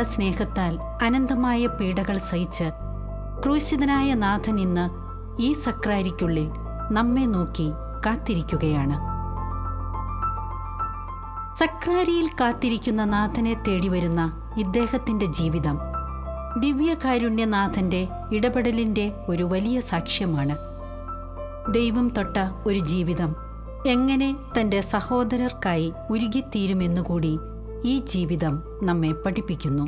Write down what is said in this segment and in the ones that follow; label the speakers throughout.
Speaker 1: നമ്മോടുള്ള സ്നേഹത്താൽ അനന്തമായ പീഡകൾ സഹിച്ച് ക്രൂശിതനായ നാഥൻ ഇന്ന് ഈ സക്രാരിക്കുള്ളിൽ നമ്മെ നോക്കി കാത്തിരിക്കുകയാണ്. സക്രാരിയിൽ കാത്തിരിക്കുന്ന നാഥനെ തേടി വരുന്ന ഇദ്ദേഹത്തിന്റെ ജീവിതം ദിവ്യകാരുണ്യനാഥന്റെ ഇടപെടലിന്റെ ഒരു വലിയ സാക്ഷ്യമാണ്. ദൈവം തൊട്ട ഒരു ജീവിതം എങ്ങനെ തന്റെ സഹോദരർക്കായി ഉരുകിത്തീരുമെന്നുകൂടി ഈ ജീവിതം നമ്മെ പഠിപ്പിക്കുന്നു.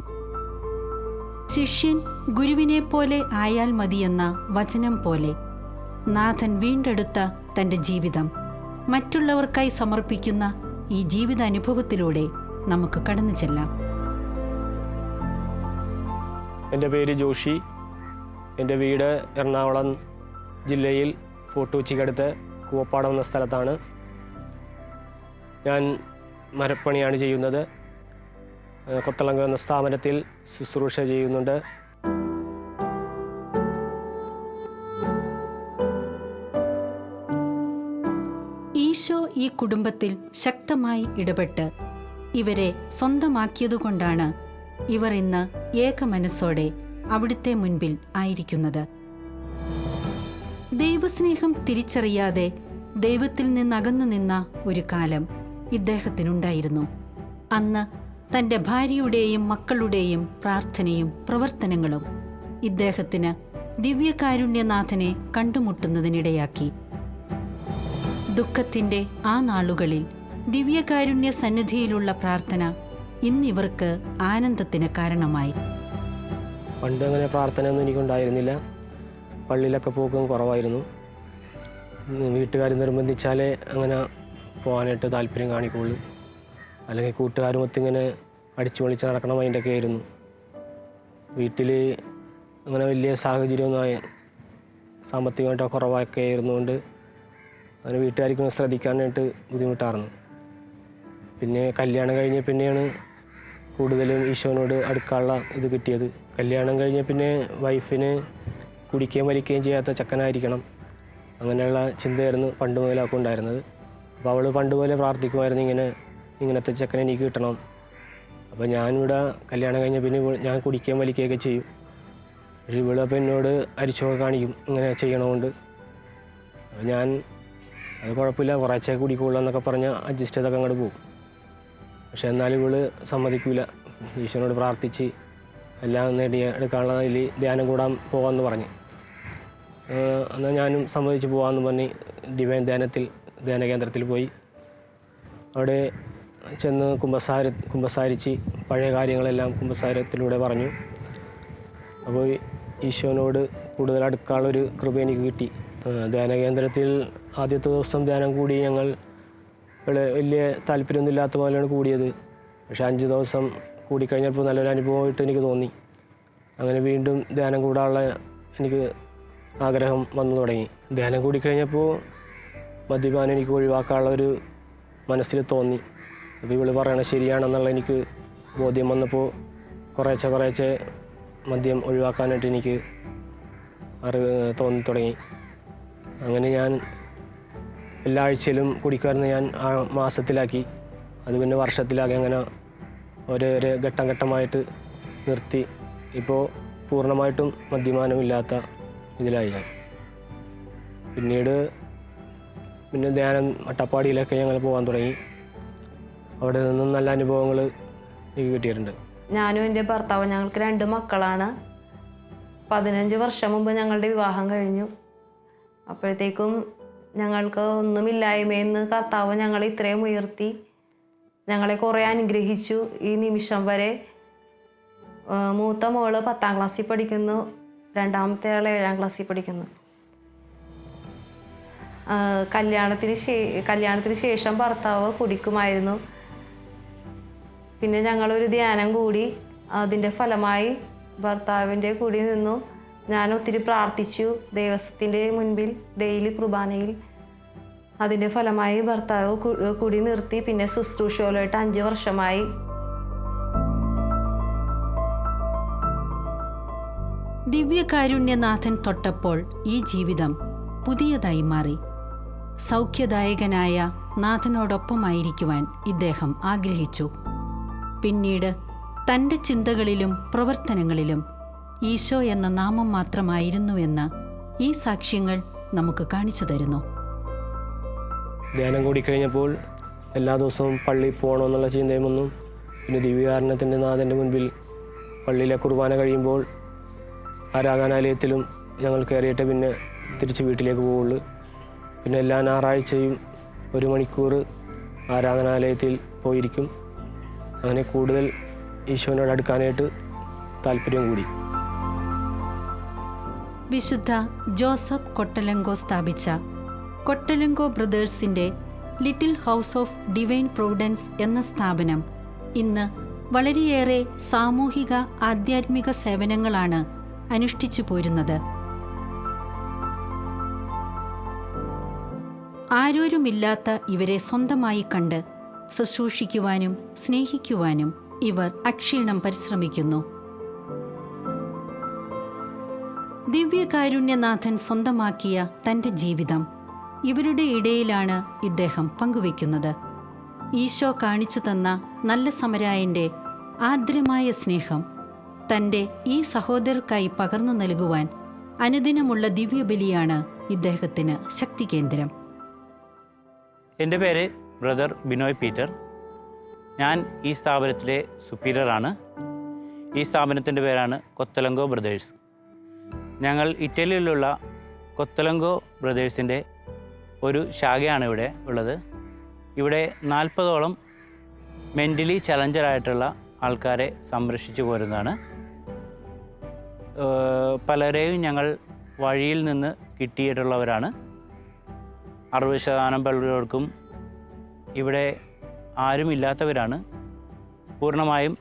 Speaker 1: ശിഷ്യൻ ഗുരുവിനെ പോലെ ആയാൽ മതിയെന്ന വചനം പോലെ നാഥൻ വീണ്ടെടുത്ത തന്റെ ജീവിതം മറ്റുള്ളവർക്കായി സമർപ്പിക്കുന്ന ഈ ജീവിതാനുഭവത്തിലൂടെ നമുക്ക് കടന്നു ചെല്ലാം.
Speaker 2: എന്റെ പേര് ജോഷി. എന്റെ വീട് എറണാകുളം ജില്ലയിൽ ഫോട്ടോച്ചിക്കടുത്ത് കൂവപ്പാടം എന്ന സ്ഥലത്താണ്. ഞാൻ മരപ്പണിയാണ് ചെയ്യുന്നത്. കൊത്തളങ്ക എന്ന സ്ഥാപനത്തിൽ ശുശ്രൂഷ ചെയ്യുന്നുണ്ട്.
Speaker 1: ഈശോ ഈ കുടുംബത്തിൽ ശക്തമായി ഇടപെട്ട് ഇവരെ സ്വന്തമാക്കിയതുകൊണ്ടാണ് ഇവർ ഇന്ന് ഏക മനസ്സോടെ അവിടുത്തെ മുൻപിൽ ആയിരിക്കുന്നത്. ദൈവസ്നേഹം തിരിച്ചറിയാതെ ദൈവത്തിൽ നിന്നകന്നു നിന്ന ഒരു കാലം ഇദ്ദേഹത്തിനുണ്ടായിരുന്നു. അന്ന് തന്റെ ഭാര്യയുടെയും മക്കളുടെയും പ്രാർത്ഥനയും പ്രവർത്തനങ്ങളും ഇദ്ദേഹത്തിന് ദിവ്യകാരുണ്യനാഥനെ കണ്ടുമുട്ടുന്നതിനിടയാക്കി. ദുഃഖത്തിന്റെ ആ നാളുകളിൽ ദിവ്യകാരുണ്യ സന്നിധിയിലുള്ള പ്രാർത്ഥന ഇന്നിവർക്ക് ആനന്ദത്തിന് കാരണമായി.
Speaker 2: പണ്ട് അങ്ങനെ പ്രാർത്ഥനയൊന്നും എനിക്കുണ്ടായിരുന്നില്ല. പള്ളിയിലൊക്കെ പോക്കും കുറവായിരുന്നു. വീട്ടുകാർ നിർബന്ധിച്ചാലേ അങ്ങനെ പോകാനായിട്ട് താല്പര്യം കാണിക്കുള്ളൂ. അല്ലെങ്കിൽ കൂട്ടുകാരുമൊത്ത് ഇങ്ങനെ അടിച്ചു പൊളിച്ച് നടക്കണം അതിന്റെയൊക്കെ ആയിരുന്നു. വീട്ടിൽ അങ്ങനെ വലിയ സാഹചര്യമൊന്നും സാമ്പത്തികമായിട്ട് കുറവൊക്കെ ആയിരുന്നുകൊണ്ട് അങ്ങനെ വീട്ടുകാർക്കൊന്നും ശ്രദ്ധിക്കാനായിട്ട് ബുദ്ധിമുട്ടായിരുന്നു പിന്നെ കല്യാണം കഴിഞ്ഞ പിന്നെയാണ് കൂടുതലും ഈശോനോട് അടുക്കാനുള്ള ഇത് കിട്ടിയത്. കല്യാണം കഴിഞ്ഞ പിന്നെ വൈഫിന് കുടിക്കുകയും വലിക്കുകയും ചെയ്യാത്ത ചക്കനായിരിക്കണം അങ്ങനെയുള്ള ചിന്തയായിരുന്നു പണ്ട് മുതലാക്കുണ്ടായിരുന്നത് അപ്പോൾ അവൾ പണ്ട് പോലെ പ്രാർത്ഥിക്കുമായിരുന്നു ഇങ്ങനെ ഇങ്ങനത്തെ ചെക്കൻ എനിക്ക് കിട്ടണം. അപ്പോൾ ഞാനിവിടെ കല്യാണം കഴിഞ്ഞ പിന്നെ ഞാൻ കുടിക്കുകയും വലിക്കുകയൊക്കെ ചെയ്യും. പക്ഷേ ഇവളപ്പോൾ എന്നോട് അരിച്ചൊക്കെ കാണിക്കും ഇങ്ങനെ ചെയ്യണമുണ്ട് അപ്പോൾ ഞാൻ അത് കുഴപ്പമില്ല കുറച്ചേ കുടിക്കുള്ളൂ എന്നൊക്കെ പറഞ്ഞ് അഡ്ജസ്റ്റ് ചെയ്തൊക്കെ അങ്ങോട്ട് പോകും. പക്ഷെ എന്നാലും ഇവൾ സമ്മതിക്കില്ല ഈശ്വരനോട് പ്രാർത്ഥിച്ച് എല്ലാം നേടിയെടുക്കാനുള്ള ഇതിൽ ധ്യാനം കൂടാൻ പോകാമെന്ന് പറഞ്ഞ്. എന്നാൽ ഞാനും സമ്മതിച്ച് പോകാമെന്ന് പറഞ്ഞ് ഡിവൈൻ ധ്യാനത്തിൽ ധ്യാന കേന്ദ്രത്തിൽ പോയി. അവിടെ ചെന്ന് കുമ്പസാര കുമ്പസാരിച്ച് പഴയ കാര്യങ്ങളെല്ലാം കുമ്പസാരത്തിലൂടെ പറഞ്ഞു. അപ്പോൾ ഈശോനോട് കൂടുതൽ അടുക്കാനുള്ളൊരു കൃപ എനിക്ക് കിട്ടി. ധ്യാന കേന്ദ്രത്തിൽ ആദ്യത്തെ ദിവസം ധ്യാനം കൂടി ഞങ്ങൾ വലിയ താല്പര്യമൊന്നുമില്ലാത്ത പോലെയാണ് കൂടിയത്. പക്ഷേ അഞ്ച് ദിവസം കൂടിക്കഴിഞ്ഞപ്പോൾ നല്ലൊരു അനുഭവമായിട്ട് എനിക്ക് തോന്നി. അങ്ങനെ വീണ്ടും ധ്യാനം കൂടാനുള്ള എനിക്ക് ആഗ്രഹം വന്നു തുടങ്ങി. ധ്യാനം കൂടിക്കഴിഞ്ഞപ്പോൾ മദ്യപാനം എനിക്ക് ഒഴിവാക്കാനുള്ള ഒരു മനസ്സിൽ തോന്നി. അപ്പോൾ ഇവൾ പറയണത് ശരിയാണെന്നുള്ള എനിക്ക് ബോധ്യം വന്നപ്പോൾ കുറേശ്ശെ കുറേശ്ശെ മദ്യം ഒഴിവാക്കാനായിട്ട് എനിക്ക് അറിവ് തോന്നി തുടങ്ങി. അങ്ങനെ ഞാൻ എല്ലാ ആഴ്ചയിലും കുടിക്കാറുന്ന ഞാൻ ആ മാസത്തിലാക്കി. അത് പിന്നെ വർഷത്തിലാക്കി അങ്ങനെ ഓരോരോ ഘട്ടം ഘട്ടമായിട്ട് നിർത്തി. ഇപ്പോൾ പൂർണമായിട്ടും മദ്യമാനമില്ലാത്ത ഇതിലായി ഞാൻ. പിന്നീട് പിന്നെ ധ്യാനം അട്ടപ്പാടിയിലൊക്കെ ഞങ്ങൾ പോകാൻ തുടങ്ങി. അവിടെ നിന്നും നല്ല അനുഭവങ്ങൾ എനിക്ക് കിട്ടിയിട്ടുണ്ട്.
Speaker 3: ഞാനും എന്റെ ഭർത്താവും ഞങ്ങൾക്ക് രണ്ട് മക്കളാണ്. പതിനഞ്ച് വർഷം മുമ്പ് ഞങ്ങളുടെ വിവാഹം കഴിഞ്ഞു. അപ്പോഴത്തേക്കും ഞങ്ങൾക്ക് ഒന്നുമില്ലായ്മയെന്ന് കർത്താവ് ഞങ്ങളെ ഇത്രയും ഉയർത്തി ഞങ്ങളെ കുറേ അനുഗ്രഹിച്ചു. ഈ നിമിഷം വരെ മൂത്ത മോൾ പത്താം ക്ലാസ്സിൽ പഠിക്കുന്നു രണ്ടാമത്തെ ആൾ ഏഴാം ക്ലാസ്സിൽ പഠിക്കുന്നു. കല്യാണത്തിന് ശേ കല്യാണത്തിന് ശേഷം ഭർത്താവ് കുടിക്കുമായിരുന്നു. പിന്നെ ഞങ്ങളൊരു ധ്യാനം കൂടി അതിന്റെ ഫലമായി ഭർത്താവിന്റെ കൂടി നിന്നു. ഞാൻ ഒത്തിരി പ്രാർത്ഥിച്ചു ദേവസ്വത്തിന്റെ മുൻപിൽ ഡെയിലി കുർബാനയിൽ. അതിന്റെ ഫലമായി ഭർത്താവ് കൂടി നിർത്തി പിന്നെ ശുശ്രൂഷകളായിട്ട് അഞ്ച് വർഷമായി.
Speaker 1: ദിവ്യകാരുണ്യനാഥൻ തൊട്ടപ്പോൾ ഈ ജീവിതം പുതിയതായി മാറി. സൗഖ്യദായകനായ നാഥനോടൊപ്പമായിരിക്കുവാൻ ഇദ്ദേഹം ആഗ്രഹിച്ചു. പിന്നീട് തന്റെ ചിന്തകളിലും പ്രവർത്തനങ്ങളിലും ഈശോ എന്ന നാമം മാത്രമായിരുന്നുവെന്ന് ഈ സാക്ഷ്യങ്ങൾ നമുക്ക് കാണിച്ചു തരുന്നു.
Speaker 2: ധ്യാനം കൂടിക്കഴിഞ്ഞപ്പോൾ എല്ലാ ദിവസവും പള്ളിയിൽ പോകണമെന്നുള്ള ചിന്തയും വന്നു. പിന്നെ ദിവ്യകാരണത്തിന്റെ നാഥന്റെ മുൻപിൽ പള്ളിയിലെ കുർബാന കഴിയുമ്പോൾ ആരാധനാലയത്തിലും ഞങ്ങൾ കയറിയിട്ട് പിന്നെ തിരിച്ച് വീട്ടിലേക്ക് പോവുള്ളൂ. പിന്നെ എല്ലാ ഞായറാഴ്ചയും ഒരു മണിക്കൂർ ആരാധനാലയത്തിൽ പോയിരിക്കും. അങ്ങനെ കൂടുതൽ ഈശോനോട് അടുക്കാനായിട്ട് താല്പര്യം കൂടി.
Speaker 1: വിശുദ്ധ ജോസഫ് കൊട്ടലങ്കോ സ്ഥാപിച്ച Cottolengo ബ്രദേഴ്സിന്റെ Little House of Divine Providence എന്ന സ്ഥാപനം ഇന്ന് വളരെയേറെ സാമൂഹിക ആധ്യാത്മിക സേവനങ്ങളാണ് അനുഷ്ഠിച്ചു പോരുന്നത്. ആരോരുമില്ലാത്ത ഇവരെ സ്വന്തമായി കണ്ട് ശുശ്രൂഷിക്കുവാനും സ്നേഹിക്കുവാനും ഇവർ അക്ഷീണം പരിശ്രമിക്കുന്നു. ദിവ്യകാരുണ്യനാഥൻ സ്വന്തമാക്കിയ തന്റെ ജീവിതം ഇവരുടെ ഇടയിലാണ് ഇദ്ദേഹം പങ്കുവെക്കുന്നത് ഈശോ കാണിച്ചു തന്ന നല്ല സമരായന്റെ ആർദ്രമായ സ്നേഹം തന്റെ ഈ സഹോദരർക്കായി പകർന്നു നൽകുവാൻ അനുദിനമുള്ള ദിവ്യബലിയാണ് ഇദ്ദേഹത്തിന് ശക്തികേന്ദ്രം.
Speaker 4: എന്റെ പേര് ബ്രദർ ബിനോയ് പീറ്റർ. ഞാൻ ഈ സ്ഥാപനത്തിലെ സുപ്പീരിയറാണ്. ഈ സ്ഥാപനത്തിന്റെ പേരാണ് കൊത്തലങ്കോ ബ്രദേഴ്സ്. ഞങ്ങൾ ഇറ്റലിയിലുള്ള കൊത്തലങ്കോ ബ്രദേഴ്സിന്റെ ഒരു ശാഖയാണ് ഇവിടെ ഉള്ളത്. ഇവിടെ നാൽപ്പതോളം മെന്റലി ചലഞ്ചറായിട്ടുള്ള ആൾക്കാരെ സംരക്ഷിച്ചു പോരുന്നതാണ്. പലരെയും ഞങ്ങൾ വഴിയിൽ നിന്ന് കിട്ടിയിട്ടുള്ളവരാണ്. അറുപത് ശതമാനം പലർക്കും ഇവിടെ ആരുമില്ലാത്തവരാണ്. പൂർണമായും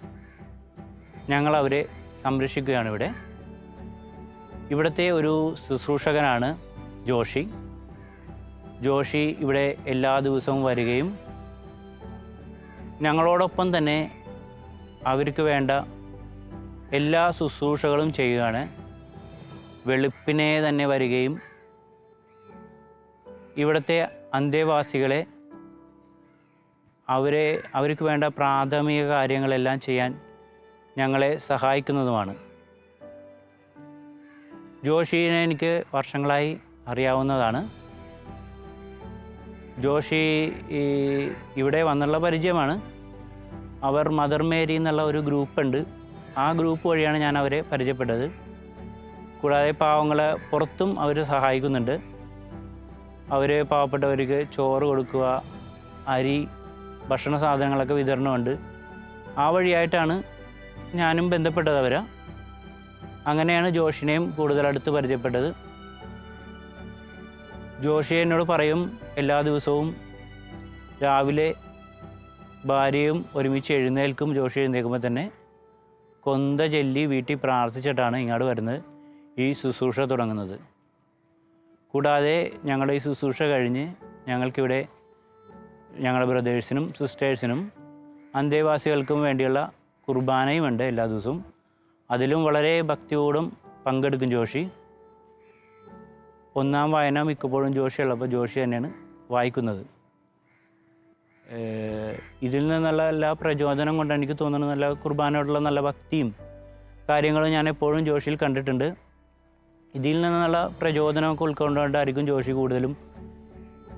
Speaker 4: ഞങ്ങൾ അവരെ സംരക്ഷിക്കുകയാണ് ഇവിടെ. ഇവിടുത്തെ ഒരു ശുശ്രൂഷകനാണ് ജോഷി. ജോഷി ഇവിടെ എല്ലാ ദിവസവും വരികയും ഞങ്ങളോടൊപ്പം തന്നെ അവർക്ക് വേണ്ട എല്ലാ ശുശ്രൂഷകളും ചെയ്യുകയാണ്. വെളുപ്പിനെ തന്നെ വരികയും ഇവിടുത്തെ അന്തേവാസികളെ അവരെ അവർക്ക് വേണ്ട പ്രാഥമിക കാര്യങ്ങളെല്ലാം ചെയ്യാൻ ഞങ്ങളെ സഹായിക്കുന്നതുമാണ്. ജോഷിനെ എനിക്ക് വർഷങ്ങളായി അറിയാവുന്നതാണ്. ജോഷി ഈ ഇവിടെ വന്നുള്ള പരിചയമാണ്. അവർ മദർ മേരി എന്നുള്ള ഒരു ഗ്രൂപ്പുണ്ട്. ആ ഗ്രൂപ്പ് വഴിയാണ് ഞാൻ അവരെ പരിചയപ്പെട്ടത്. കൂടാതെ പാവങ്ങളെ പുറത്തും അവർ സഹായിക്കുന്നുണ്ട്. അവർ പാവപ്പെട്ടവർക്ക് ചോറ് കൊടുക്കുക അരി ഭക്ഷണ സാധനങ്ങളൊക്കെ വിതരണമുണ്ട്. ആ വഴിയായിട്ടാണ് ഞാനും ബന്ധപ്പെട്ടത് അവരെ. അങ്ങനെയാണ് ജോഷിനെയും കൂടുതൽ അടുത്ത് പരിചയപ്പെട്ടത്. ജോഷി എന്നോട് പറയും എല്ലാ ദിവസവും രാവിലെ ഭാര്യയും ഒരുമിച്ച് എഴുന്നേൽക്കും ജോഷി എഴുന്നേൽക്കുമ്പോൾ തന്നെ കൊന്ത ചൊല്ലി വീട്ടിൽ പ്രാർത്ഥിച്ചിട്ടാണ് ഇങ്ങോട്ട് വരുന്നത് ഈ ശുശ്രൂഷ തുടങ്ങുന്നത്. കൂടാതെ ഞങ്ങളുടെ ഈ ശുശ്രൂഷ കഴിഞ്ഞ് ഞങ്ങൾക്കിവിടെ ഞങ്ങളുടെ ബ്രദേഴ്സിനും സിസ്റ്റേഴ്സിനും അന്തേവാസികൾക്കും വേണ്ടിയുള്ള കുർബാനയുമുണ്ട് എല്ലാ ദിവസവും. അതിലും വളരെ ഭക്തിയോടും പങ്കെടുക്കും ജോഷി. ഒന്നാം വായന മിക്കപ്പോഴും ജോഷി ഉള്ളപ്പോൾ ജോഷി തന്നെയാണ് വായിക്കുന്നത്. ഇതിൽ നിന്നുള്ള എല്ലാ പ്രചോദനം കൊണ്ട് എനിക്ക് തോന്നുന്നത് നല്ല കുർബാനയോടുള്ള നല്ല ഭക്തിയും കാര്യങ്ങളും ഞാൻ എപ്പോഴും ജോഷിയിൽ കണ്ടിട്ടുണ്ട്. ഇതിൽ നിന്നുള്ള പ്രചോദനമൊക്കെ ഉൾക്കൊണ്ടുകൊണ്ടായിരിക്കും ജോഷി കൂടുതലും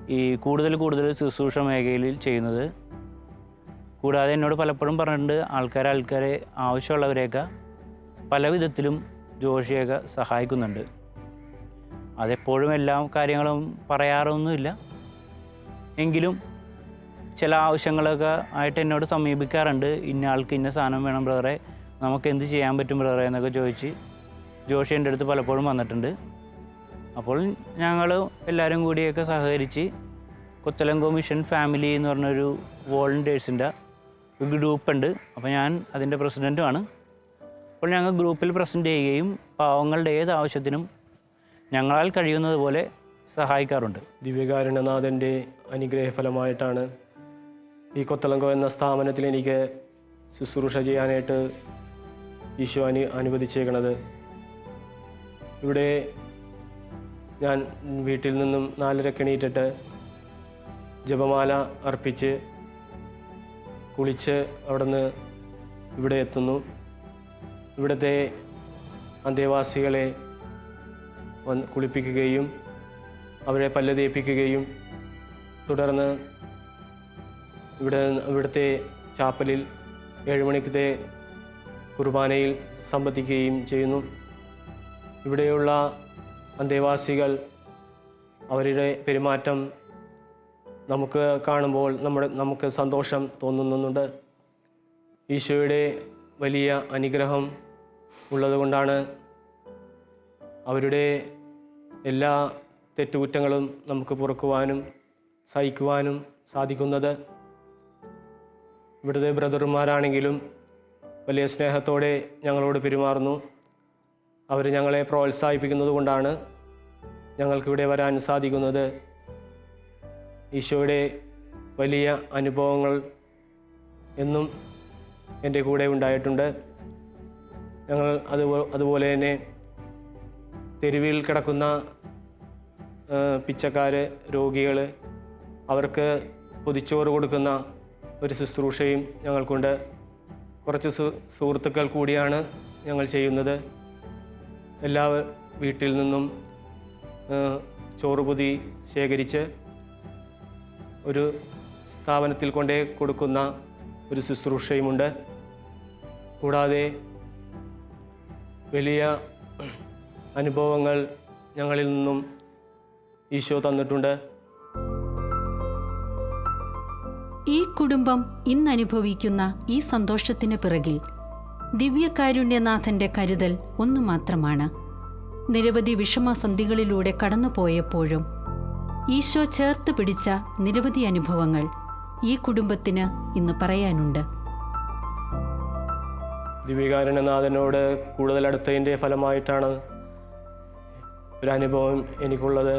Speaker 4: ഈ കൂടുതൽ കൂടുതൽ ശുശ്രൂഷ മേഖലയിൽ ചെയ്യുന്നത്. കൂടാതെ എന്നോട് പലപ്പോഴും പറഞ്ഞിട്ടുണ്ട് ആൾക്കാരെ ആൾക്കാരെ ആവശ്യമുള്ളവരെയൊക്കെ പല വിധത്തിലും ജോഷിയൊക്കെ സഹായിക്കുന്നുണ്ട്. അതെപ്പോഴും എല്ലാ കാര്യങ്ങളും പറയാറൊന്നുമില്ല. എങ്കിലും ചില ആവശ്യങ്ങളൊക്കെ ആയിട്ട് എന്നോട് സമീപിക്കാറുണ്ട്. ഇന്ന ആൾക്ക് ഇന്ന സാധനം വേണം ബ്രദറെ. നമുക്ക് എന്ത് ചെയ്യാൻ പറ്റും ബ്രദറെ? എന്നൊക്കെ ചോദിച്ച് ജോഷി എന്റെ അടുത്ത് പലപ്പോഴും വന്നിട്ടുണ്ട്. അപ്പോൾ ഞങ്ങൾ എല്ലാവരും കൂടിയൊക്കെ സഹകരിച്ച് കൊത്തലങ്കോ മിഷൻ ഫാമിലി എന്ന് പറഞ്ഞൊരു വോളണ്ടിയേഴ്സിന്റെ ഒരു ഗ്രൂപ്പുണ്ട്. അപ്പോൾ ഞാൻ അതിന്റെ പ്രസിഡന്റുമാണ്. അപ്പോൾ ഞങ്ങൾ ഗ്രൂപ്പിൽ പ്രസന്റ് ചെയ്യുകയും പാവങ്ങളുടെ ഏത് ആവശ്യത്തിനും ഞങ്ങളാൽ കഴിയുന്നത് പോലെ സഹായിക്കാറുണ്ട്.
Speaker 2: ദിവ്യകാരുണ്യനാഥന്റെ അനുഗ്രഹഫലമായിട്ടാണ് ഈ കൊത്തളങ്കോ എന്ന സ്ഥാപനത്തിൽ എനിക്ക് ശുശ്രൂഷ ചെയ്യാനായിട്ട് ഈശോ അനു അനുവദിച്ചേക്കണത്. ഇവിടെ ഞാൻ വീട്ടിൽ നിന്നും നാലര എണീറ്റിട്ട് ജപമാല അർപ്പിച്ച് കുളിച്ച് അവിടുന്ന് ഇവിടെ എത്തുന്നു. ഇവിടുത്തെ അന്തേവാസികളെ വന്ന് കുളിപ്പിക്കുകയും അവരെ പല്ല് തേപ്പിക്കുകയും തുടർന്ന് ഇവിടെ ഇവിടുത്തെ ചാപ്പലിൽ ഏഴുമണിക്കത്തെ കുർബാനയിൽ സംബന്ധിക്കുകയും ചെയ്യുന്നു. ഇവിടെയുള്ള അന്തേവാസികൾ അവരുടെ പെരുമാറ്റം നമുക്ക് കാണുമ്പോൾ നമ്മുടെ നമുക്ക് സന്തോഷം തോന്നുന്നുണ്ട്. ഈശോയുടെ വലിയ അനുഗ്രഹം ഉള്ളതുകൊണ്ടാണ് അവരുടെ എല്ലാ തെറ്റുകുറ്റങ്ങളും നമുക്ക് പുറക്കുവാനും സഹിക്കുവാനും സാധിക്കുന്നത്. ഇവിടുത്തെ ബ്രദർമാരാണെങ്കിലും വലിയ സ്നേഹത്തോടെ ഞങ്ങളോട് പെരുമാറുന്നു. അവർ ഞങ്ങളെ പ്രോത്സാഹിപ്പിക്കുന്നത് കൊണ്ടാണ് ഞങ്ങൾക്കിവിടെ വരാൻ സാധിക്കുന്നത്. ഈശോയുടെ വലിയ അനുഭവങ്ങൾ എന്നും എന്റെ കൂടെ ഉണ്ടായിട്ടുണ്ട്. ഞങ്ങൾ അത് അതുപോലെ തന്നെ തെരുവിൽ കിടക്കുന്ന പിച്ചക്കാർ രോഗികൾ അവർക്ക് പൊതിച്ചോറ് കൊടുക്കുന്ന ഒരു ശുശ്രൂഷയും ഞങ്ങൾക്കുണ്ട്. കുറച്ച് സുഹൃത്തുക്കൾ കൂടിയാണ് ഞങ്ങൾ ചെയ്യുന്നത്. എല്ലാ വീട്ടിൽ നിന്നും ആ, ചോറ് പൊതി ശേഖരിച്ച് ഒരു സ്ഥാപനത്തിൽ കൊണ്ടേ കൊടുക്കുന്ന ഒരു ശുശ്രൂഷയുമുണ്ട്. കൂടാതെ വലിയ അനുഭവങ്ങൾ ഞങ്ങളിൽ നിന്നും ഈശോ തന്നിട്ടുണ്ട്.
Speaker 1: ഈ കുടുംബം ഇന്നനുഭവിക്കുന്ന ഈ സന്തോഷത്തിന് പിറകിൽ ദിവ്യകാരുണ്യനാഥന്റെ കരുതൽ ഒന്നു മാത്രമാണ്. നിരവധി വിഷമസന്ധികളിലൂടെ കടന്നുപോയപ്പോഴും ഈശോ ചേർത്ത് പിടിച്ച നിരവധി അനുഭവങ്ങൾ ഈ കുടുംബത്തിന് ഇന്ന് പറയാനുണ്ട്.
Speaker 2: ദിവ്യകാരുണ്യനാഥനോട് കൂടുതൽ അടുത്തതിന്റെ ഫലമായിട്ടാണ് ഒരു അനുഭവം എനിക്കുള്ളത്.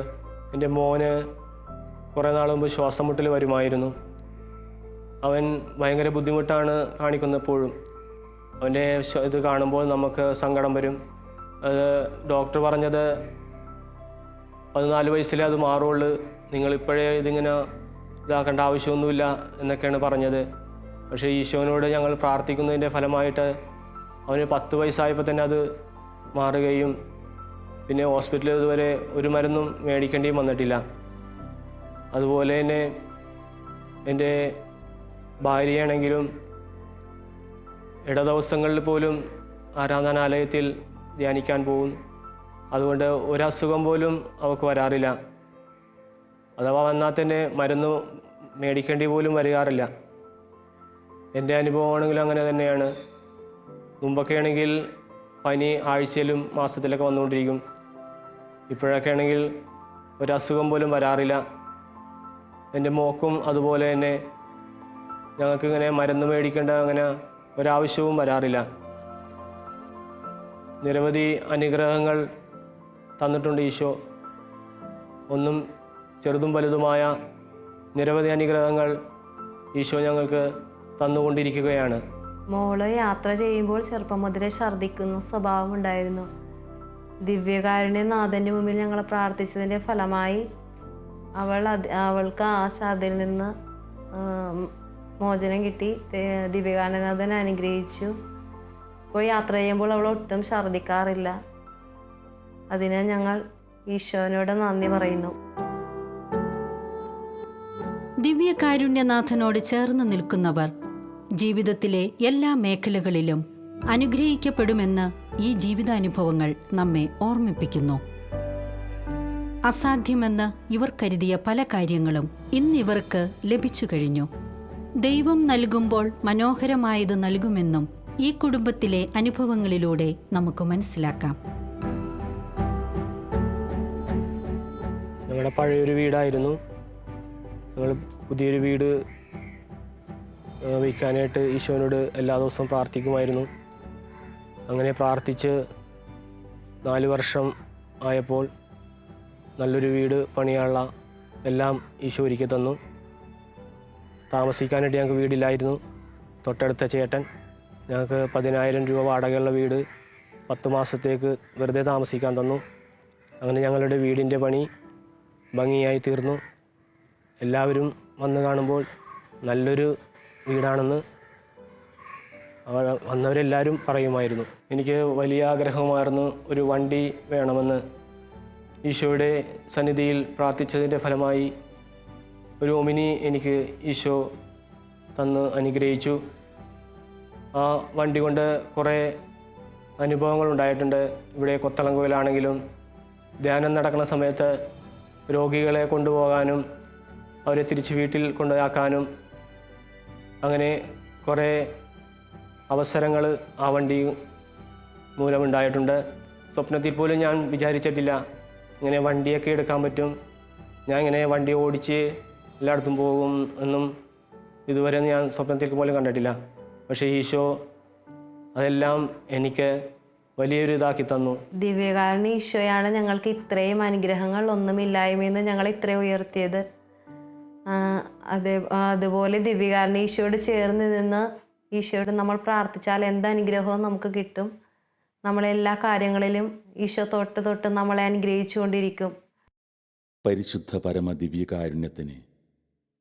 Speaker 2: എന്റെ മോന് കുറേ നാൾ മുമ്പ് ശ്വാസം മുട്ടൽ വരുമായിരുന്നു. അവൻ ഭയങ്കര ബുദ്ധിമുട്ടാണ് കാണിക്കുന്നപ്പോഴും. അവന്റെ ഇത് കാണുമ്പോൾ നമുക്ക് സങ്കടം വരും. ഡോക്ടർ പറഞ്ഞത് പതിനാല് വയസ്സിലേ അത് മാറുള്ളൂ. നിങ്ങളിപ്പോഴേ ഇതിങ്ങനെ ഇതാക്കേണ്ട ആവശ്യമൊന്നുമില്ല എന്നൊക്കെയാണ് പറഞ്ഞത്. പക്ഷേ ഈശോനോട് ഞങ്ങൾ പ്രാർത്ഥിക്കുന്നതിന്റെ ഫലമായിട്ട് അവന് പത്ത് വയസ്സായപ്പോൾ തന്നെ അത് മാറുകയും പിന്നെ ഹോസ്പിറ്റലിൽ ഇതുവരെ ഒരു മരുന്നും മേടിക്കേണ്ടിയും വന്നിട്ടില്ല. അതുപോലെ തന്നെ എന്റെ ഭാര്യയാണെങ്കിലും ഇടദിവസങ്ങളിൽ പോലും ആരാധനാലയത്തിൽ ധ്യാനിക്കാൻ പോകും. അതുകൊണ്ട് ഒരസുഖം പോലും അവൾക്ക് വരാറില്ല. അഥവാ വന്നാൽ തന്നെ മരുന്ന് മേടിക്കേണ്ടി പോലും വരികാറില്ല എന്റെ അനുഭവമാണെങ്കിലും അങ്ങനെ തന്നെയാണ്. മുമ്പൊക്കെ ആണെങ്കിൽ പനി ആഴ്ചയിലും മാസത്തിലൊക്കെ വന്നുകൊണ്ടിരിക്കും. ഇപ്പോഴൊക്കെ ആണെങ്കിൽ ഒരസുഖം പോലും വരാറില്ല. എന്റെ മോക്കും അതുപോലെ തന്നെ. ഞങ്ങൾക്കിങ്ങനെ മരുന്ന് മേടിക്കേണ്ട അങ്ങനെ ഒരാവശ്യവും വരാറില്ല. നിരവധി അനുഗ്രഹങ്ങൾ തന്നിട്ടുണ്ട് ഈശോ. ഒന്നും ചെറുതും വലുതുമായ നിരവധി അനുഗ്രഹങ്ങൾ ഈശോ ഞങ്ങൾക്ക് തന്നുകൊണ്ടിരിക്കുകയാണ്.
Speaker 3: മോൾ യാത്ര ചെയ്യുമ്പോൾ ചെറുപ്പം മുതലേ ഛർദ്ദിക്കുന്ന സ്വഭാവം ഉണ്ടായിരുന്നു. ദിവ്യകാരുണ്യ നാഥന്റെ മുമ്പിൽ ഞങ്ങൾ പ്രാർത്ഥിച്ചതിന്റെ ഫലമായി അവൾ അവൾക്ക് ആ ഛർദിൽ നിന്ന് മോചനം കിട്ടി. ദേ- അനുഗ്രഹിച്ചു. ഇപ്പോൾ യാത്ര ചെയ്യുമ്പോൾ അവൾ ഒട്ടും ഛർദ്ദിക്കാറില്ല. അതിന് ഞങ്ങൾ ഈശോനോട് നന്ദി പറയുന്നു.
Speaker 1: ദിവ്യകാരുണ്യനാഥനോട് ചേർന്ന് നിൽക്കുന്നവർ ജീവിതത്തിലെ എല്ലാ മേഖലകളിലും അനുഗ്രഹിക്കപ്പെടുമെന്ന് ഈ ജീവിതാനുഭവങ്ങൾ നമ്മെ ഓർമ്മിപ്പിക്കുന്നു. അസാധ്യമെന്ന് ഇവർ കരുതിയ പല കാര്യങ്ങളും ഇന്നിവർക്ക് ലഭിച്ചു കഴിഞ്ഞു. ദൈവം നൽകുമ്പോൾ മനോഹരമായത് നൽകുമെന്നും ഈ കുടുംബത്തിലെ അനുഭവങ്ങളിലൂടെ നമുക്ക് മനസ്സിലാക്കാം.
Speaker 2: ഞങ്ങളുടെ പഴയൊരു വീടായിരുന്നു. ഞങ്ങൾ പുതിയൊരു വീട് വയ്ക്കാനായിട്ട് ഈശോനോട് എല്ലാ ദിവസവും പ്രാർത്ഥിക്കുമായിരുന്നു. അങ്ങനെ പ്രാർത്ഥിച്ച് നാല് വർഷം ആയപ്പോൾ നല്ലൊരു വീട് പണിയാനുള്ള എല്ലാം ഈശോ ഒരുക്കി തന്നു. താമസിക്കാനായിട്ട് ഞങ്ങൾക്ക് വീടില്ലായിരുന്നു. തൊട്ടടുത്ത ചേട്ടൻ ഞങ്ങൾക്ക് പതിനായിരം രൂപ വാടകയുള്ള വീട് പത്ത് മാസത്തേക്ക് വെറുതെ താമസിക്കാൻ തന്നു. അങ്ങനെ ഞങ്ങളുടെ വീടിന്റെ പണി ഭംഗിയായി തീർന്നു. എല്ലാവരും വന്ന് കാണുമ്പോൾ നല്ലൊരു വീടാണെന്ന് വന്നവരെല്ലാവരും പറയുമായിരുന്നു. എനിക്ക് വലിയ ആഗ്രഹമായിരുന്നു ഒരു വണ്ടി വേണമെന്ന്. ഈശോയുടെ സന്നിധിയിൽ പ്രാർത്ഥിച്ചതിന്റെ ഫലമായി ഒരു ഒമിനി എനിക്ക് ഈശോ തന്ന് അനുഗ്രഹിച്ചു. ആ വണ്ടി കൊണ്ട് കുറേ അനുഭവങ്ങൾ ഉണ്ടായിട്ടുണ്ട്. ഇവിടെ കൊത്തളങ്കുവിലാണെങ്കിലും ധ്യാനം നടക്കുന്ന സമയത്ത് രോഗികളെ കൊണ്ടുപോകാനും അവരെ തിരിച്ച് വീട്ടിൽ കൊണ്ടുപോയാക്കാനും അങ്ങനെ കുറേ അവസരങ്ങൾ ആ വണ്ടി മൂലമുണ്ടായിട്ടുണ്ട്. സ്വപ്നത്തിൽ പോലും ഞാൻ വിചാരിച്ചിട്ടില്ല ഇങ്ങനെ വണ്ടിയൊക്കെ എടുക്കാൻ പറ്റും. ഞാൻ ഇങ്ങനെ വണ്ടി ഓടിച്ച് എല്ലായിടത്തും പോകും എന്നും ഇതുവരെ ഞാൻ സ്വപ്നത്തിൽ പോലും കണ്ടിട്ടില്ല. പക്ഷേ ഈശോ അതെല്ലാം എനിക്ക് വലിയൊരു ഇതാക്കി തന്നു.
Speaker 3: ദിവ്യകാരുണ്യ ഈശോയാണ് ഞങ്ങൾക്ക് ഇത്രയും അനുഗ്രഹങ്ങൾ ഒന്നും ഒന്നുമില്ലായ്മയെന്ന് ഞങ്ങൾ ഇത്രയും ഉയർത്തിയത്. അതേ അതുപോലെ ദിവ്യകാരുണ്യ ഈശോയോട് ചേർന്ന് നിന്ന് ഈശോയോട് നമ്മൾ പ്രാർത്ഥിച്ചാൽ എന്ത് അനുഗ്രഹവും നമുക്ക് കിട്ടും. നമ്മളെല്ലാ കാര്യങ്ങളിലും ഈശോ തൊട്ട് തൊട്ട് നമ്മളെ അനുഗ്രഹിച്ചുകൊണ്ടിരിക്കും.
Speaker 5: പരിശുദ്ധ പരമ ദിവ്യകാരുണ്യത്തിന്